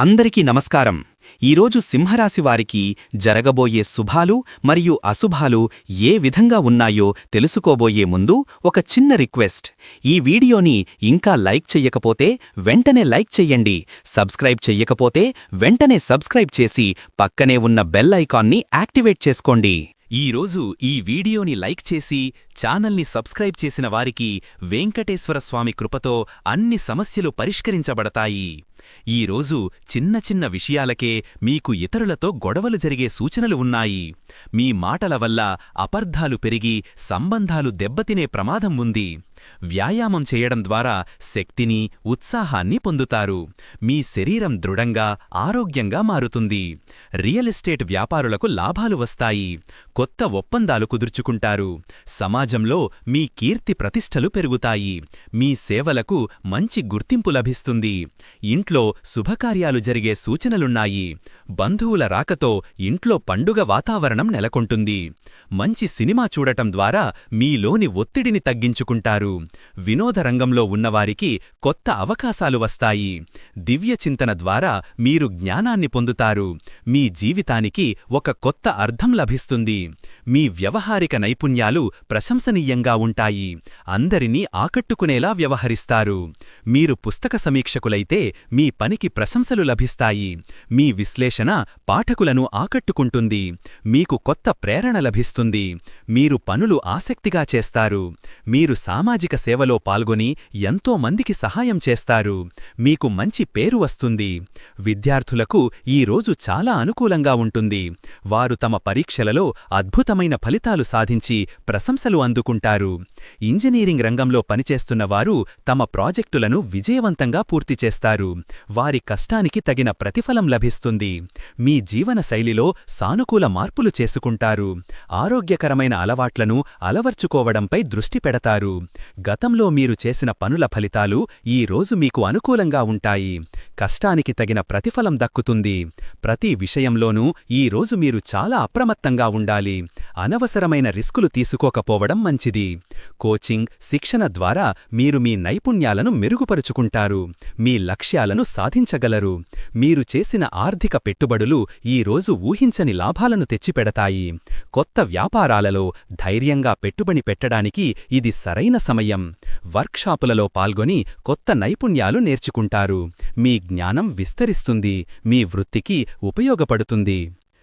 అందరికీ నమస్కారం. ఈరోజు సింహరాశి వారికి జరగబోయే శుభాలు మరియు అశుభాలు ఏ విధంగా ఉన్నాయో తెలుసుకోబోయే ముందు ఒక చిన్న రిక్వెస్ట్. ఈ వీడియోని ఇంకా లైక్ చెయ్యకపోతే వెంటనే లైక్ చెయ్యండి సబ్స్క్రైబ్ చెయ్యకపోతే వెంటనే సబ్స్క్రైబ్ చేసి పక్కనే ఉన్న బెల్ ఐకాన్ని యాక్టివేట్ చేసుకోండి. ఈరోజు ఈ వీడియోని లైక్ చేసి ఛానల్ని సబ్స్క్రైబ్ చేసిన వారికి వెంకటేశ్వర స్వామి కృపతో అన్ని సమస్యలు పరిష్కరించబడతాయి. ఈరోజు చిన్న చిన్న విషయాలకే మీకు ఇతరులతో గొడవలు జరిగే సూచనలు ఉన్నాయి. మీ మాటల వల్ల అపర్ధాలు పెరిగి సంబంధాలు దెబ్బతినే ప్రమాదం ఉంది. వ్యాయామం చేయడం ద్వారా శక్తిని ఉత్సాహాన్ని పొందుతారు. మీ శరీరం దృఢంగా ఆరోగ్యంగా మారుతుంది. రియల్ ఎస్టేట్ వ్యాపారులకు లాభాలు వస్తాయి. కొత్త ఒప్పందాలు కుదుర్చుకుంటారు. సమాజంలో మీ కీర్తి ప్రతిష్టలు పెరుగుతాయి. మీ సేవలకు మంచి గుర్తింపు లభిస్తుంది. ఇంట్లో శుభకార్యాలు జరిగే సూచనలున్నాయి. బంధువుల రాకతో ఇంట్లో పండుగ వాతావరణం నెలకొంటుంది. మంచి సినిమా చూడటం ద్వారా మీలోని ఒత్తిడిని తగ్గించుకుంటారు. వినోద రంగంలో ఉన్నవారికి కొత్త అవకాశాలు వస్తాయి. దివ్య చింతన ద్వారా మీరు జ్ఞానాన్ని పొందుతారు. మీ జీవితానికి ఒక కొత్త అర్థం లభిస్తుంది. మీ వ్యవహారిక నైపుణ్యాలు ప్రశంసనీయంగా ఉంటాయి. అందరినీ ఆకట్టుకునేలా వ్యవహరిస్తారు. మీరు పుస్తక సమీక్షకులైతే మీ పనికి ప్రశంసలు లభిస్తాయి. మీ విశ్లేషణ పాఠకులను ఆకట్టుకుంటుంది. మీకు కొత్త ప్రేరణ లభిస్తుంది. మీరు పనులు ఆసక్తిగా చేస్తారు. మీరు సామాజిక సేవలో పాల్గొని ఎంతో మందికి సహాయం చేస్తారు. మీకు మంచి పేరు వస్తుంది. విద్యార్థులకు ఈ రోజు చాలా అనుకూలంగా ఉంటుంది. వారు తమ పరీక్షలలో అద్భుతమైన ఫలితాలు సాధించి ప్రశంసలు అందుకుంటారు. ఇంజనీరింగ్ రంగంలో పనిచేస్తున్న వారు తమ ప్రాజెక్టులను విజయవంతంగా పూర్తి చేస్తారు. వారి కష్టానికి తగిన ప్రతిఫలం లభిస్తుంది. మీ జీవన శైలిలో సానుకూల మార్పులు చేసుకుంటారు. ఆరోగ్యకరమైన అలవాట్లను అలవర్చుకోవడంపై దృష్టి పెడతారు. గతంలో మీరు చేసిన పనుల ఫలితాలు ఈ రోజు మీకు అనుకూలంగా ఉంటాయి. కష్టానికి తగిన ప్రతిఫలం దక్కుతుంది. ప్రతి విషయంలోనూ ఈ రోజు మీరు చాలా అప్రమత్తంగా ఉండాలి. అనవసరమైన రిస్కులు తీసుకోకపోవడం మంచిది. కోచింగ్ శిక్షణ ద్వారా మీరు మీ నైపుణ్యాలను మెరుగుపరుచుకుంటారు. మీ లక్ష్యాలను సాధించగలరు. మీరు చేసిన ఆర్థిక పెట్టుబడులు ఈ రోజు ఊహించని లాభాలను తెచ్చిపెడతాయి. కొత్త వ్యాపారాలలో ధైర్యంగా పెట్టుబడి పెట్టడానికి ఇది సరైన సమయం. వర్క్షాపులలో పాల్గొని కొత్త నైపుణ్యాలు నేర్చుకుంటారు. మీ జ్ఞానం విస్తరిస్తుంది మీ వృత్తికి ఉపయోగపడుతుంది.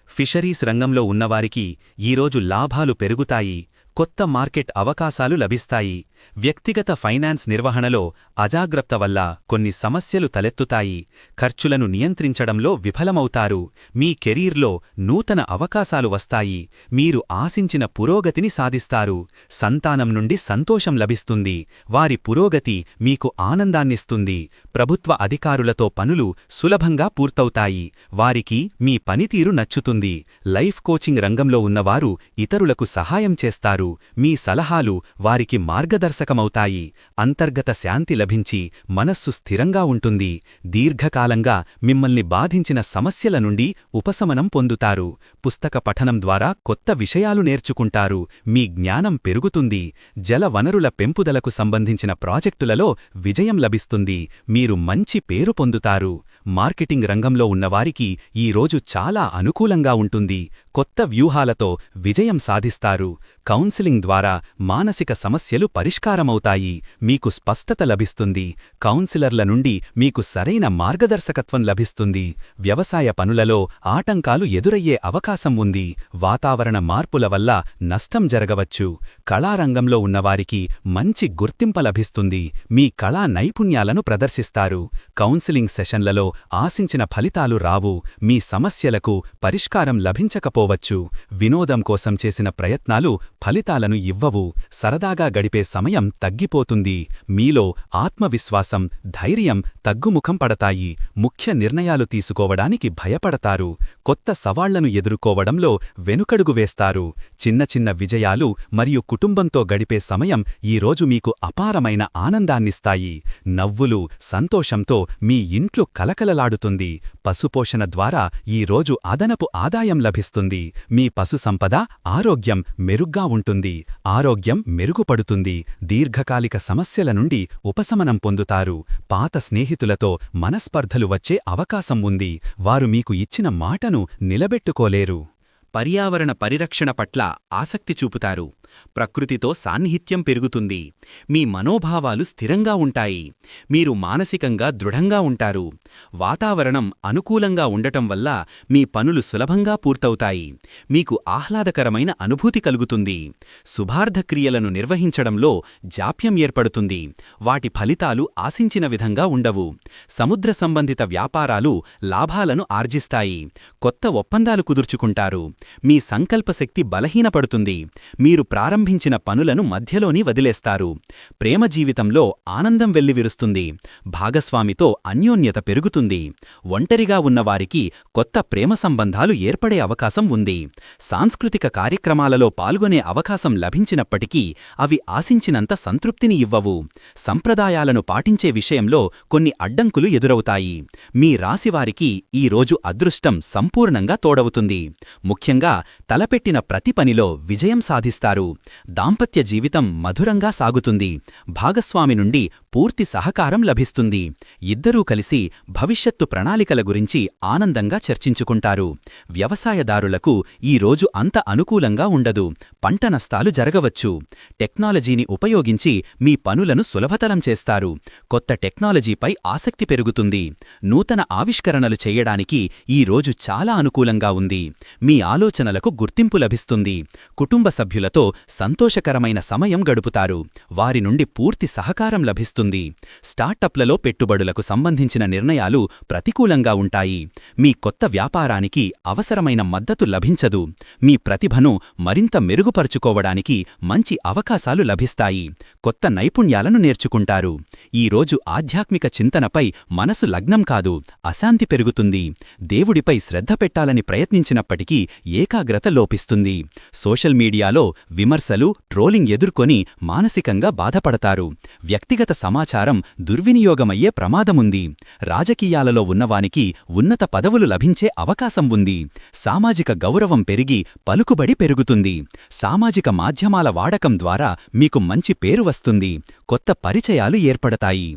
ఫిషరీస్ రంగంలో ఉన్నవారికి ఈరోజు లాభాలు పెరుగుతాయి. కొత్త మార్కెట్ అవకాశాలు లభిస్తాయి. వ్యక్తిగత ఫైనాన్స్ నిర్వహణలో అజాగ్రత్త వల్ల కొన్ని సమస్యలు తలెత్తుతాయి. ఖర్చులను నియంత్రించడంలో విఫలమవుతారు. మీ కెరీర్లో నూతన అవకాశాలు వస్తాయి. మీరు ఆశించిన పురోగతిని సాధిస్తారు. సంతానం నుండి సంతోషం లభిస్తుంది. వారి పురోగతి మీకు ఆనందాన్నిస్తుంది. ప్రభుత్వ అధికారులతో పనులు సులభంగా పూర్తవుతాయి. వారికి మీ పనితీరు నచ్చుతుంది. లైఫ్ కోచింగ్ రంగంలో ఉన్నవారు ఇతరులకు సహాయం చేస్తారు. మీ సలహాలు వారికి మార్గదర్శకమవుతాయి. అంతర్గత శాంతి లభించి మనస్సు స్థిరంగా ఉంటుంది. దీర్ఘకాలంగా మిమ్మల్ని బాధించిన సమస్యల నుండి ఉపశమనం పొందుతారు. పుస్తక పఠనం ద్వారా కొత్త విషయాలు నేర్చుకుంటారు. మీ జ్ఞానం పెరుగుతుంది. జల వనరుల పెంపుదలకు సంబంధించిన ప్రాజెక్టులలో విజయం లభిస్తుంది. మీరు మంచి పేరు పొందుతారు. మార్కెటింగ్ రంగంలో ఉన్నవారికి ఈ రోజు చాలా అనుకూలంగా ఉంటుంది. కొత్త వ్యూహాలతో విజయం సాధిస్తారు. కౌన్సిలింగ్ ద్వారా మానసిక సమస్యలు పరిష్కారమవుతాయి. మీకు స్పష్టత లభిస్తుంది. కౌన్సిలర్ల నుండి మీకు సరైన మార్గదర్శకత్వం లభిస్తుంది. వ్యవసాయ పనులలో ఆటంకాలు ఎదురయ్యే అవకాశం ఉంది. వాతావరణ మార్పుల వల్ల నష్టం జరగవచ్చు. కళారంగంలో ఉన్నవారికి మంచి గుర్తింప లభిస్తుంది. మీ కళా నైపుణ్యాలను ప్రదర్శిస్తారు. కౌన్సిలింగ్ సెషన్లలో ఆశించిన ఫలితాలు రావు. మీ సమస్యలకు పరిష్కారం లభించకపోవచ్చు. వినోదం కోసం చేసిన ప్రయత్నాలు ఫలితాలను ఇవ్వవు. సరదాగా గడిపే సమయం తగ్గిపోతుంది. మీలో ఆత్మవిశ్వాసం ధైర్యం తగ్గుముఖం పడతాయి. ముఖ్య నిర్ణయాలు తీసుకోవడానికి భయపడతారు. కొత్త సవాళ్ళను ఎదుర్కోవడంలో వెనుకడుగు వేస్తారు. చిన్న చిన్న విజయాలు మరియు కుటుంబంతో గడిపే సమయం ఈరోజు మీకు అపారమైన ఆనందాన్నిస్తాయి. నవ్వులు సంతోషంతో మీ ఇంట్లో కలకలలాడుతుంది. పశుపోషణ ద్వారా ఈరోజు అదనపు ఆదాయం లభిస్తుంది. మీ పశు సంపద ఆరోగ్యం మెరుగ్గా ఉంటుంది పెరుగుతుంది ఆరోగ్యం మెరుగుపడుతుంది దీర్ఘకాలిక సమస్యల నుండి ఉపశమనం పొందుతారు. పాత స్నేహితులతో మనస్పర్ధలు వచ్చే అవకాశం ఉంది. వారు మీకు ఇచ్చిన మాటను నిలబెట్టుకోలేరు. పర్యావరణ పరిరక్షణ పట్ల ఆసక్తి చూపుతారు. ప్రకృతితో సాన్నిహిత్యం పెరుగుతుంది. మీ మనోభావాలు స్థిరంగా ఉంటాయి. మీరు మానసికంగా దృఢంగా ఉంటారు. వాతావరణం అనుకూలంగా ఉండటం వల్ల మీ పనులు సులభంగా పూర్తవుతాయి. మీకు ఆహ్లాదకరమైన అనుభూతి కలుగుతుంది. శుభార్థక్రియలను నిర్వహించడంలో జాప్యం ఏర్పడుతుంది. వాటి ఫలితాలు ఆశించిన విధంగా ఉండవు. సముద్ర సంబంధిత వ్యాపారాలు లాభాలను ఆర్జిస్తాయి. కొత్త ఒప్పందాలు కుదుర్చుకుంటారు. మీ సంకల్పశక్తి బలహీనపడుతుంది. మీరు ప్రారంభించిన పనులను మధ్యలోని వదిలేస్తారు. ప్రేమ జీవితంలో ఆనందం వెల్లివిరుస్తుంది. భాగస్వామితో అన్యోన్యత పెరుగుతుంది. ఒంటరిగా ఉన్నవారికి కొత్త ప్రేమ సంబంధాలు ఏర్పడే అవకాశం ఉంది. సాంస్కృతిక కార్యక్రమాలలో పాల్గొనే అవకాశం లభించినప్పటికీ అవి ఆశించినంత సంతృప్తిని ఇవ్వవు. సంప్రదాయాలను పాటించే విషయంలో కొన్ని అడ్డంకులు ఎదురవుతాయి. మీ రాశివారికి ఈ రోజు అదృష్టం సంపూర్ణంగా తోడవుతుంది. ముఖ్యంగా తలపెట్టిన ప్రతి పనిలో విజయం సాధిస్తారు. దాంపత్య జీవితం మధురంగా సాగుతుంది. భాగస్వామి నుండి పూర్తి సహకారం లభిస్తుంది. ఇద్దరూ కలిసి భవిష్యత్తు ప్రణాళికల గురించి ఆనందంగా చర్చించుకుంటారు. వ్యవసాయదారులకు ఈ రోజు అంత అనుకూలంగా ఉండదు. పంట నష్టాలు జరగవచ్చు. టెక్నాలజీని ఉపయోగించి మీ పనులను సులభతరం చేస్తారు. కొత్త టెక్నాలజీపై ఆసక్తి పెరుగుతుంది. నూతన ఆవిష్కరణలు చేయడానికి ఈ రోజు చాలా అనుకూలంగా ఉంది. మీ ఆలోచనలకు గుర్తింపు లభిస్తుంది. కుటుంబ సభ్యులతో సంతోషకరమైన సమయం గడుపుతారు. వారి నుండి పూర్తి సహకారం లభిస్తుంది. స్టార్టప్లలో పెట్టుబడులకు సంబంధించిన నిర్ణయాలు ప్రతికూలంగా ఉంటాయి. మీ కొత్త వ్యాపారానికి అవసరమైన మద్దతు లభించదు. మీ ప్రతిభను మరింత మెరుగు మెరుగుపరుచుకోవడానికి మంచి అవకాశాలు లభిస్తాయి. కొత్త నైపుణ్యాలను నేర్చుకుంటారు. ఈ రోజు ఆధ్యాత్మిక చింతనపై మనసు లగ్నం కాదు అశాంతి పెరుగుతుంది. దేవుడిపై శ్రద్ధ పెట్టాలని ప్రయత్నించినప్పటికీ ఏకాగ్రత లోపిస్తుంది. సోషల్ మీడియాలో విమర్శలు ట్రోలింగ్ ఎదుర్కొని మానసికంగా బాధపడతారు. వ్యక్తిగత సమాచారం దుర్వినియోగమయ్యే ప్రమాదముంది. రాజకీయాలలో ఉన్నవానికి ఉన్నత పదవులు లభించే అవకాశం ఉంది. సామాజిక గౌరవం పెరిగి పలుకుబడి పెరుగుతుంది. సామాజిక మాధ్యమాల వాడకం ద్వారా మీకు మంచి పేరు వస్తుంది కొత్త పరిచయాలు ఏర్పడతాయి.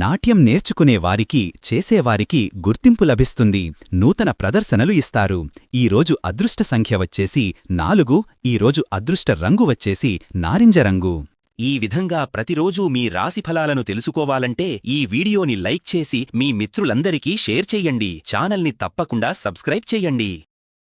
నాట్యం నేర్చుకునే వారికి చేసేవారికి గుర్తింపు లభిస్తుంది నూతన ప్రదర్శనలు ఇస్తారు. ఈరోజు అదృష్ట సంఖ్య వచ్చేసి నాలుగు ఈరోజు అదృష్ట రంగు వచ్చేసి నారింజ రంగు. ఈ విధంగా ప్రతిరోజూ మీ రాశిఫలాలను తెలుసుకోవాలంటే ఈ వీడియోని లైక్ చేసి మీ మిత్రులందరికీ షేర్ చెయ్యండి ఛానల్ని తప్పకుండా సబ్స్క్రైబ్ చెయ్యండి